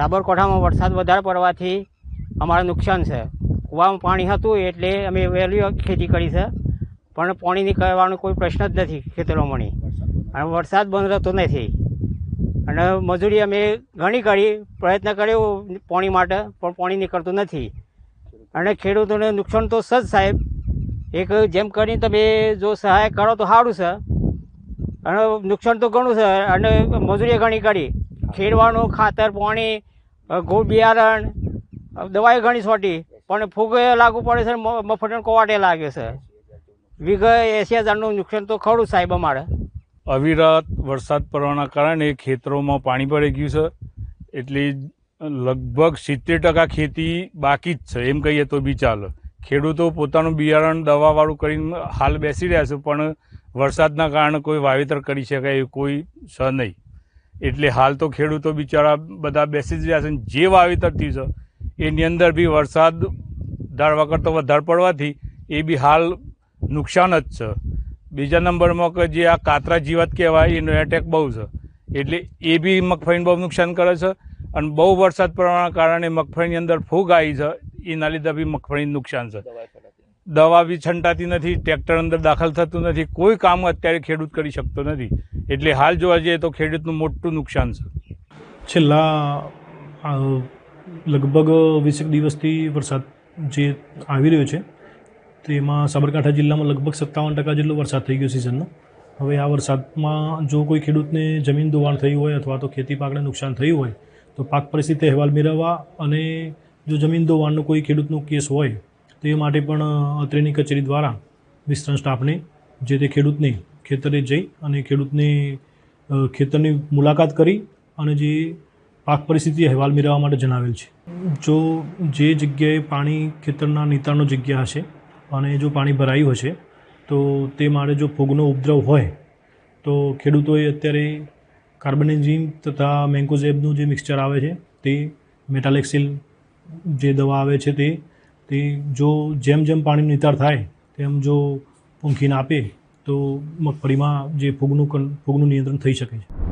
સાબરકાંઠામાં વરસાદ વધારે પડવાથી અમારે નુકસાન છે. કૂવામાં પાણી હતું એટલે અમે વહેલી ખેતી કરી છે. પણ પાણીની કહેવાનો કોઈ પ્રશ્ન જ નથી ખેતરોમાંની. અને વરસાદ બંધ રહેતો નથી. અને મજૂરી અમે ઘણી કરી, પ્રયત્ન કર્યો પાણી માટે, પણ પાણી નીકળતું નથી. અને ખેડૂતોને નુકસાન તો સજ સાહેબ. એક જેમ કરીને તમે જો સહાય કરો તો સારું છે. અને નુકસાન તો ઘણું છે. અને મજૂરી ઘણી કરી. ખેડવાનું ખાતર, પાણી ગો બિયારણ દવાઈ ઘણી છોટી. પણ ફૂગ લાગુ પડે છે મફતન કોવાટે લાગે છે. વિગત એસી હજારનું નુકસાન તો ખરું સાહેબ અમારે. અવિરત વરસાદ પડવાના કારણે ખેતરોમાં પાણી પડી ગયું છે. એટલે લગભગ સિત્તેર ટકા ખેતી બાકી જ છે, એમ કહીએ તો બી ચાલે. ખેડૂતો પોતાનું બિયારણ દવાવાળું કરીને હાલ બેસી રહ્યા છે, પણ વરસાદના કારણે કોઈ વાવેતર કરી શકાય એવું કોઈ છે નહીં. એટલે હાલ તો ખેડૂતો બિચારા બધા બેસી જ રહ્યા છે. જે વાવેતર થયું છે, એની અંદર બી વરસાદ ધારવા કરતાં વધારે પડવાથી એ બી હાલ નુકસાન જ છે. બીજા નંબરમાં કે જે આ કાતરા જીવાત કહેવાય, એનો એટેક બહુ છે. એટલે એ બી મગફળીને બહુ નુકસાન કરે છે. અને બહુ વરસાદ પડવાના કારણે મગફળીની અંદર ફૂગ આવી છે. એના લીધે બી મગફળીને નુકસાન છે. દવા બી છંટાતી નથી, ટ્રેક્ટર અંદર દાખલ થતું નથી, કોઈ કામ અત્યારે ખેડૂત કરી શકતો નથી. એટલે હાલ જોવા જઈએ તો ખેડૂતનું મોટું નુકસાન છે. છેલ્લા લગભગ વીસેક દિવસથી વરસાદ જે આવી રહ્યો છે તેમાં સાબરકાંઠા જિલ્લામાં લગભગ સત્તાવન ટકા જેટલો વરસાદ થઈ ગયો સિઝનનો હવે આ વરસાદમાં જો કોઈ ખેડૂતને જમીન ધોવાણ થયું હોય અથવા તો ખેતી પાકને નુકસાન થયું હોય, તો પાક પરિસ્થિતિ અહેવાલ મેળવવા અને જો જમીન ધોવાણનો કોઈ ખેડૂતનો કેસ હોય તો માટે પણ અત્રેની કચેરી દ્વારા વિસ્તરણ સ્ટાફને, જે તે ખેડૂતને ખેતરે જઈ અને ખેડૂતને ખેતરની મુલાકાત કરી અને જે પાક પરિસ્થિતિ અહેવાલ મેળવવા માટે જણાવેલ છે. જો જે જગ્યાએ પાણી ખેતરના નીતાણનો જગ્યા હશે અને જો પાણી ભરાયું હશે, તો તે માટે જો ફૂગનો ઉપદ્રવ હોય, તો ખેડૂતોએ અત્યારે કાર્બનેઝિન તથા મેન્કોઝેબનું જે મિક્સચર આવે છે, તે મેટાલેક્સિલ જે દવા આવે છે તે તે જો જેમ જેમ પાણીનો નિતાર થાય, તેમ જો પૂંખીને આપે, તો મગફળીમાં જે ફૂગનું ફૂગનું નિયંત્રણ થઈ શકે છે.